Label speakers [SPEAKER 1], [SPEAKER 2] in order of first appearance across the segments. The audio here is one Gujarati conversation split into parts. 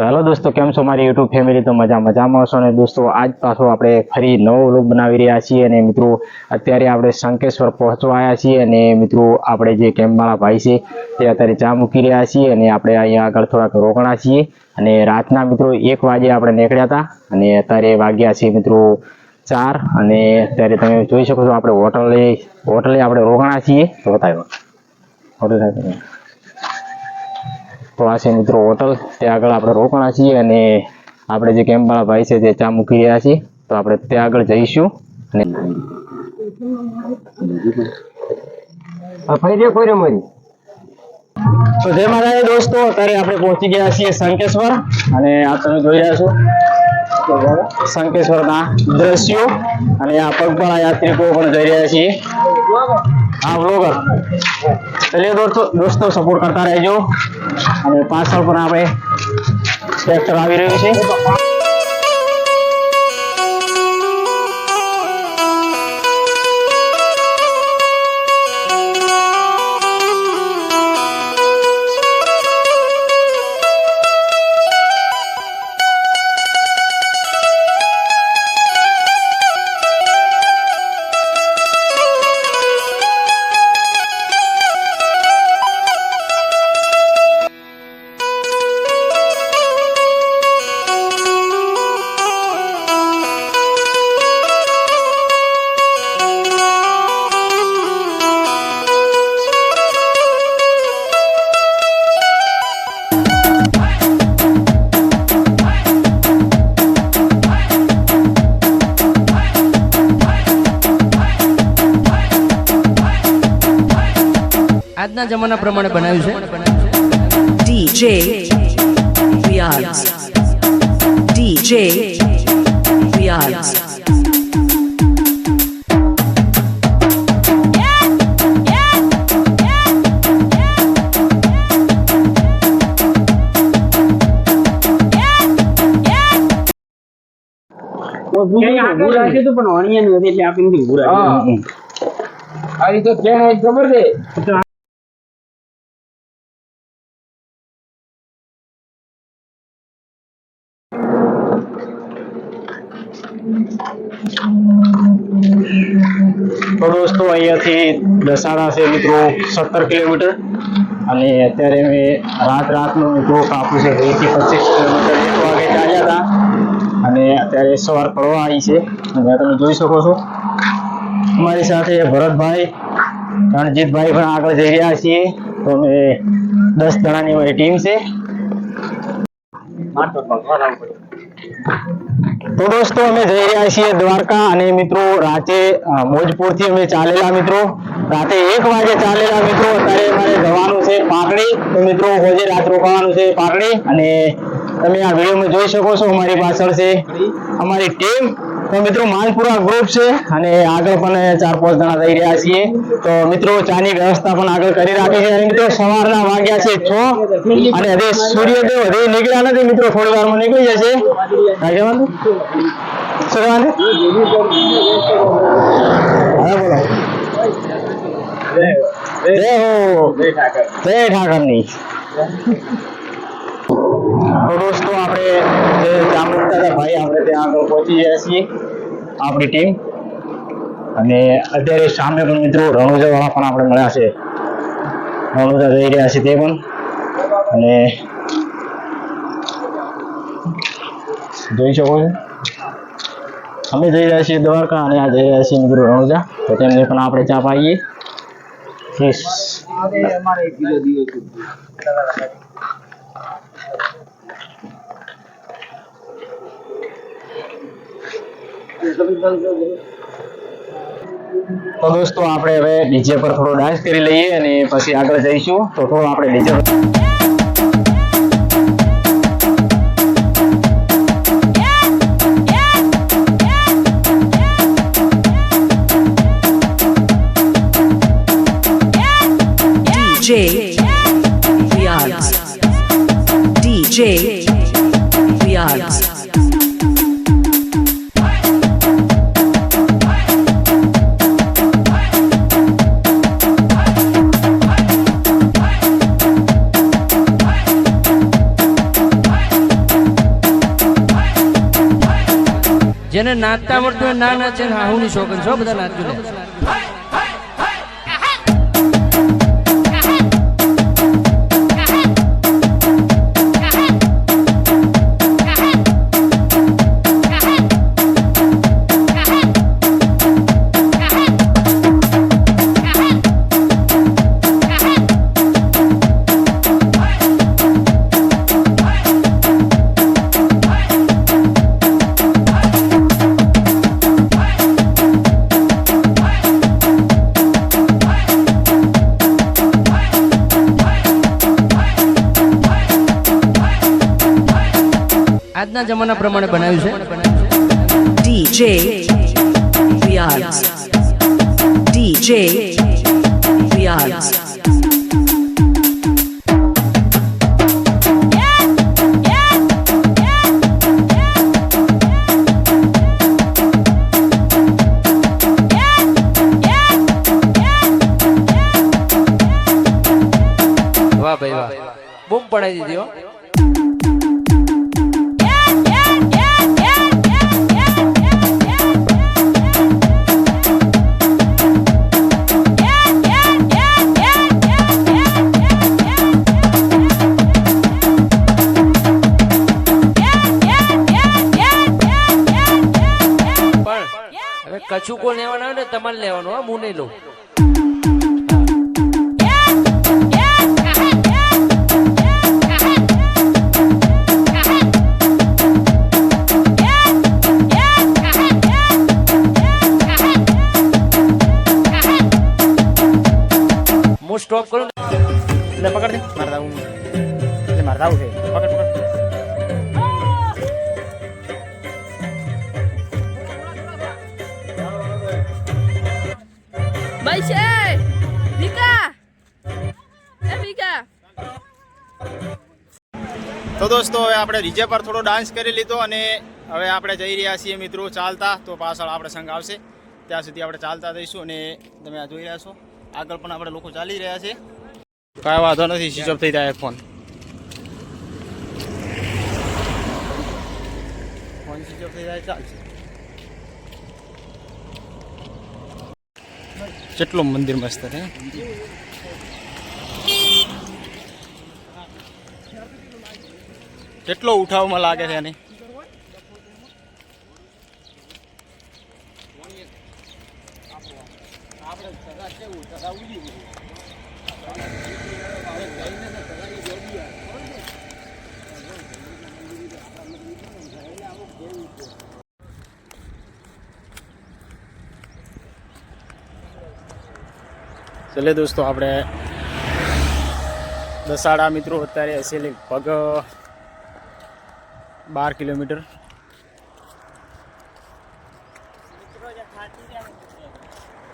[SPEAKER 1] તો હેલો દોસ્તો, કેમ છો મારી યુટ્યુબ ફેમિલી? તો મજા મજામાં હશો અને દોસ્તો, આજ પાછો આપણે ફરી નવો વ્લોગ બનાવી રહ્યા છીએ અને મિત્રો, અત્યારે આપણે શંકેશ્વર પહોંચવા આવ્યા છીએ અને મિત્રો, આપણે જે કેમ્પવાળા ભાઈ છે, તે અત્યારે ચા મૂકી રહ્યા છીએ અને આપણે અહીંયા આગળ થોડાક રોકણા છીએ. અને રાતના મિત્રો, એક વાગે આપણે નીકળ્યા હતા અને અત્યારે વાગ્યા છે મિત્રો ચાર અને અત્યારે તમે જોઈ શકો છો, આપણે હોટલે હોટલે આપણે રોકાણા છીએ. તો બતાવ્યો. હોટલ સાથે તો આ છે મિત્રો હોટલ ત્યાં આગળ આપણે રોકાણા છીએ અને આપણે જે કેમ્પવાળા ભાઈ છે તે ચા મૂકી રહ્યા છીએ. તો આપણે ત્યાં આગળ જઈશું. અને તો જય મારા દોસ્તો અત્યારે આપણે પહોંચી ગયા છીએ શંકેશ્વર. અને આ તમે જોઈ રહ્યા છો શંકેશ્વરના દ્રશ્યો. અને આ પગપાળા યાત્રિકો પણ જઈ રહ્યા છીએ. હા બ્લોગર ચલિए દોસ્તો દોસ્તો સપોર્ટ કરતા રહેજો. અને પાછળ પણ આપણે ટ્રેક્ટર આવી રહ્યું છે.
[SPEAKER 2] આજના જમાના પ્રમાણે બનાવ્યું છે
[SPEAKER 3] DJ Riaz. DJ Riaz.
[SPEAKER 1] તો દોસ્તો અહીંયાથી દસાડા છે મિત્રો સત્તર કિલોમીટર. અને અત્યારે અમે રાત રાતનું મિત્રો કાપું છે વીસથી પચીસ કિલોમીટર એક વાગે ચાલ્યા હતા. અને અત્યારે સવાર પડવા આવી છે. અને તમે જોઈ શકો છો. અમારી સાથે ભરતભાઈ, રણજીતભાઈ પણ આગળ જઈ રહ્યા છીએ. તો અમે દસ જણાની અમારી ટીમ છે. તો દોસ્તો અમે જઈ રહ્યા છીએ દ્વારકા અને મિત્રો રાતે મોજપુરથી અમે ચાલેલા મિત્રો. રાતે એક વાગે ચાલેલા મિત્રો, અત્યારે અમારે જવાનું છે પાકડી તો મિત્રો, હોજે રાત રોકાવાનું છે પાકડી અને તમે આ વિડીયોમાં જોઈ શકો છો, અમારી પાછળ છે અમારી ટીમ તો મિત્રો માનપુરા ગ્રુપ છે અને આગળ પણ ચાર પાંચ જણા જઈ રહ્યા છીએ. તો મિત્રો, ચાની વ્યવસ્થા પણ આગળ કરી રાખી છે. અને મિત્રો, સવારના વાગ્યા છે છ અને હવે સૂર્યોદય હજી નીકળ્યા નથી. મિત્રો, થોડી વારમાં નીકળી જશે. કહેવાનું શું જય હો. જય તો દોસ્તો, આપણે જે ચામુંડા હતા ભાઈ આપણે ત્યાં આગળ પહોંચી ગયા છીએ, આપણી ટીમ. અને અત્યારે સામે પણ મિત્રો રણુજા વાળા પણ આપણે મળ્યા છે. રણુજા જઈ રહ્યા છે તે પણ. અને જોઈ શકો છો. અમે જઈ રહ્યા છીએ દ્વારકા અને આ જઈ રહ્યા છીએ મિત્રો રણુજા. તો તેમને પણ આપણે ચા પાઈએ. Yes. તો દોસ્તો, આપણે હવે ડીજે પર થોડો ડાન્સ કરી લઈએ અને પછી આગળ જઈશું. તો થોડો આપણે ડીજે પર
[SPEAKER 2] જેને નાચતા આવડતું હોય ના નાચે હાહુની શોખન છો બધા નાચું આજના જમાના પ્રમાણે બનાવ્યું છે
[SPEAKER 4] DJ Riaz. DJ Riaz.
[SPEAKER 2] વાહ ભાઈ વાહ બૂમ પડાવી દીધી હવે લેવાનો હોય ને તમારે લેવાનું, હા, હું નહીં લઉં. સ્ટોપ કરું
[SPEAKER 5] એટલે પકડ દે મારે આવું એટલે મારે છે. પકડ પકડ. દોસ્તો, હવે આપણે ડીજે પર થોડો ડાન્સ કરી લીધો અને હવે આપણે જઈ રહ્યા છીએ મિત્રો ચાલતા, તો પાછળ આપણે સંઘ આવશે. ત્યાં સુધી આપણે ચાલતા જઈશું અને તમે આ જોઈ રહ્યા છો. આગળ પણ આપણે લોકો ચાલી રહ્યા છે. કાંઈ વાંધો નથી સ્વિચ ઓફ થઈ જાય ફોન ફોન સ્વિચ ઓફ થઈ જાય, ચાલશે. કેટલું મંદિર મસ્ત છે કેટલો ઉઠાવમાં લાગે છે એની? ચલે દોસ્તો આપણે દસાડા મિત્રો અત્યારે એસેલી લગભગ બાર કિલોમીટર.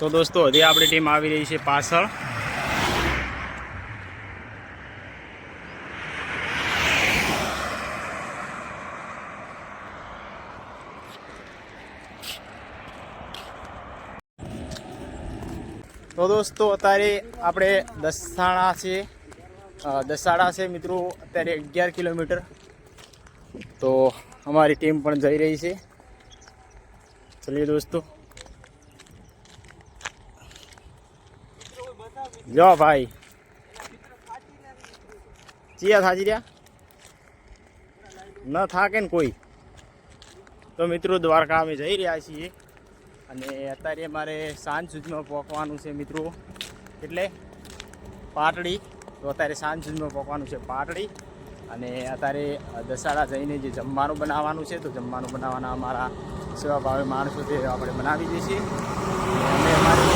[SPEAKER 5] તો દોસ્તો, હજી આપણી ટીમ આવી રહી છે પાછળ. તો દોસ્તો, અત્યારે આપણે દસાણા છે. દસાડા છે મિત્રો, અત્યારે અગિયાર કિલોમીટર. તો અમારી ટીમ પણ જઈ રહી છે. ચલીએ દોસ્તો. જો ભાઈ. ચિયા થાજી રહ્યા ન થાકે ને કોઈ. તો મિત્રો દ્વારકા અમે જઈ રહ્યા છીએ. અને અત્યારે મારે સાંજ સુધીમાં પહોંચવાનું છે મિત્રો. એટલે પાટડી. તો અત્યારે સાંજ સુધીમાં પહોંચવાનું છે પાટડી. અને અત્યારે દસાડા જઈને જે જમવાનું બનાવવાનું છે, તો જમવાનું બનાવવાના અમારા સેવા ભાવે માણસો છે આપણે બનાવી દઈશું અને અમે અમારી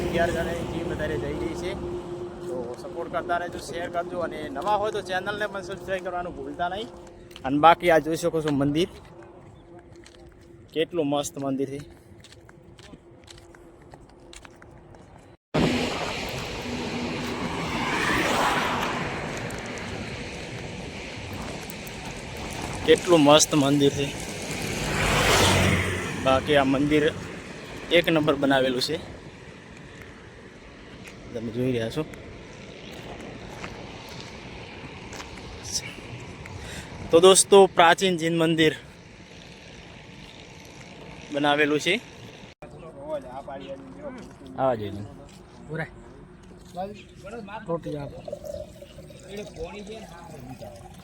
[SPEAKER 5] અગિયાર જણે ટીમ અત્યારે જઈ રહી છે. તો સપોર્ટ કરતા રહેજો શેર કરજો અને નવા હોય તો ચેનલને પણ સબસ્ક્રાઈબ કરવાનું ભૂલતા નહીં. અને બાકી આ જોઈ શકો છો મંદિર. કેટલું મસ્ત મંદિર છે. કેટલું મસ્ત મંદિર છે. બાકી આ મંદિર એક નંબર બનાવેલું છે. તમે જોઈ રહ્યા છો. તો દોસ્તો પ્રાચીન જૈન મંદિર
[SPEAKER 1] બનાવેલું છે. આવા જોઈએ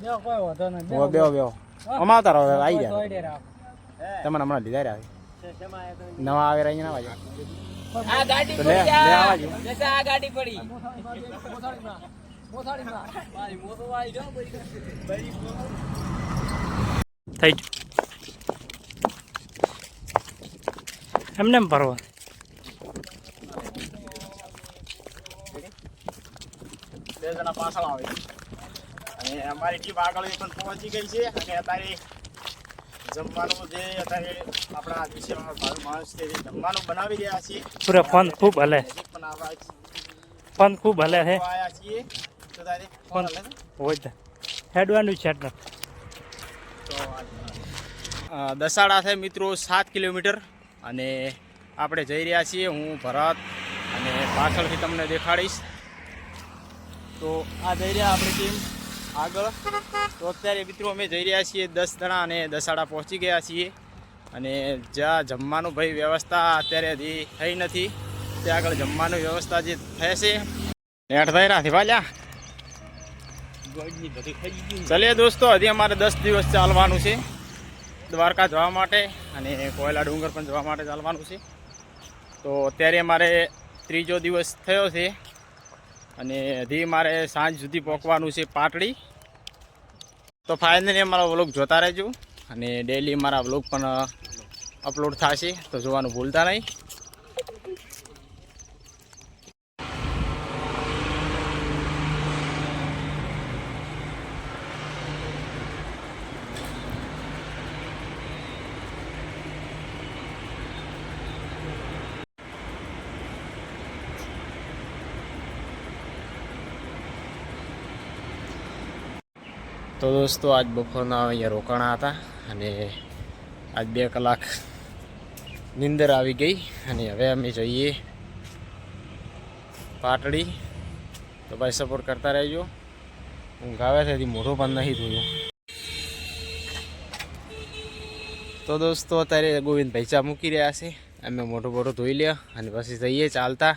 [SPEAKER 1] બેહો બેહો બેહો. અમાર તારો હવે આવી ગયા. તમને હમણાં લીધા રહ્યા નવા આવે રહી ના
[SPEAKER 6] થઈ એમને એમ ભરવા.
[SPEAKER 1] બે જણા પાછળ આવે અને અમારી ટીમ આગળ પણ પહોંચી ગઈ છે અને અત્યારે જમવાનું જે અત્યારે આપણા ભાવિ માણસ છે જે જમવાનું બનાવી રહ્યા છીએ
[SPEAKER 6] પૂરા ફોન ખૂબ હલે.
[SPEAKER 1] પણ આવવા
[SPEAKER 6] ફોન ખૂબ હલે છે
[SPEAKER 1] આવ્યા છીએ. તો તારે ફોન હલે
[SPEAKER 6] હોય હેડવાનું છે
[SPEAKER 1] તો દસાડા છે મિત્રો સાત કિલોમીટર. અને આપણે જઈ રહ્યા છીએ હું ભરત અને પાછળથી તમને દેખાડીશ. તો આ જઈ રહ્યા આપણી ટીમ. આગળ. તો અત્યારે મિત્રો અમે જઈ રહ્યા છીએ દસ જણા અને દસાડા પહોંચી ગયા છીએ. અને જ્યાં જમવાનું ભાઈ વ્યવસ્થા અત્યારે હજી થઈ નથી. ત્યાં આગળ જમવાનું વ્યવસ્થા જે થશે નેટ થઈ રહ્યા ભાલ્યા. ચલીએ દોસ્તો હજી અમારે દસ દિવસ ચાલવાનું છે દ્વારકા જવા માટે અને કોયલા ડુંગર પણ જવા માટે ચાલવાનું છે. તો અત્યારે મારે ત્રીજો દિવસ થયો છે. અને હજી મારે સાંજ સુધી પહોંચવાનું છે પાટડી. તો ફાઇનલી અમારો વ્લોગ જોતા રહેજો. અને ડેલી મારા વ્લોગ પણ અપલોડ થશે, તો જોવાનું ભૂલતા નહીં. તો દોસ્તો, આજ બપોરના અહીંયા રોકાણા હતા અને આજ બે કલાક નિંદર આવી ગઈ અને હવે અમે જઈએ પાટડી. તો ભાઈ સપોર્ટ કરતા રહેજો. ઊંઘ આવે છે મોઢો પણ નહીં ધોયું. તો દોસ્તો, અત્યારે ગોવિંદભાઈ ચા મૂકી રહ્યા છે. અમે મોઢું મોઢું ધોઈ લે અને પછી જઈએ ચાલતા.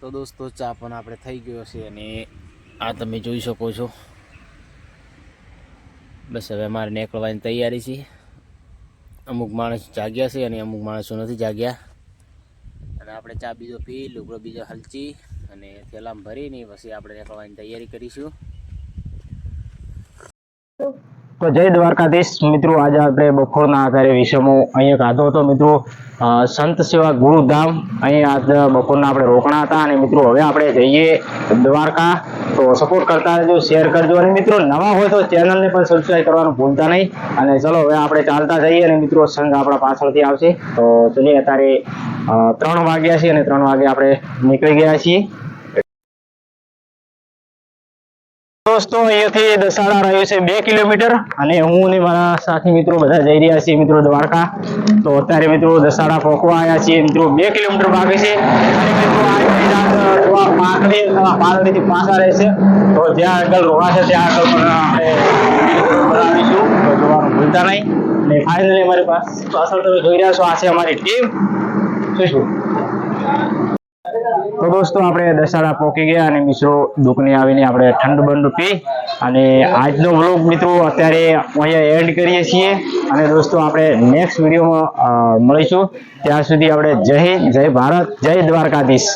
[SPEAKER 1] તો દોસ્તો, ચા પણ આપણે થઈ ગયો છે અને આ તમે જોઈ શકો છો. બસ હવે અમારે નીકળવાની તૈયારી છે. અમુક માણસ જાગ્યા છે અને અમુક માણસો નથી જાગ્યા. અને આપણે ચા બીજો પી લુગડો બીજો હલચી. અને થેલામ ભરીને પછી આપણે નીકળવાની તૈયારી કરીશું. તો જય દ્વારકાધીશ. મિત્રો, આજે આપણે બપોરના આધારે વિષયમો અહીંયા ખાધો હતો મિત્રો સંત સેવા ગુરુધામ અહીંયા આજ બપોરના આપણે રોકણા હતા અને મિત્રો, હવે આપણે જઈએ દ્વારકા. તો સપોર્ટ કરતા રહેજો શેર કરજો અને મિત્રો, નવા હોય તો ચેનલને પણ સબસ્ક્રાઈબ કરવાનું ભૂલતા નહીં. અને ચલો, હવે આપણે ચાલતા જઈએ અને મિત્રો, સંઘ આપણા પાછળથી આવશે. તો ચલીએ અત્યારે ત્રણ વાગ્યા છે અને ત્રણ વાગે આપણે નીકળી ગયા છીએ. દોસ્તો, અહીંયાથી દસાડા રહ્યું છે બે કિલોમીટર. અને હું અને મારા સાથી મિત્રો બધા જઈ રહ્યા છીએ મિત્રો દ્વારકા. તો અત્યારે મિત્રો દસાડા પહોંચવા આવ્યા છીએ. મિત્રો બે કિલોમીટર બાકી છે. પાલડીથી પાછા રહેશે તો જ્યાં આગળ રોકાશે ત્યાં આગળ પણ અમારી પાસે જોઈ રહ્યા છો, આ છે અમારી ટીમ શું શું? તો દોસ્તો, આપણે દસાડા પહોંચી ગયા અને મિત્રો દુકને આવીને આપણે ઠંડ બંધ પી અને આજનો વ્લોગ મિત્રો અત્યારે અહીંયા એન્ડ કરીએ છીએ. અને દોસ્તો, આપણે નેક્સ્ટ વિડીયોમાં મળીશું. ત્યાં સુધી આપણે જય હિન્દ, જય ભારત, જય દ્વારકાધીશ.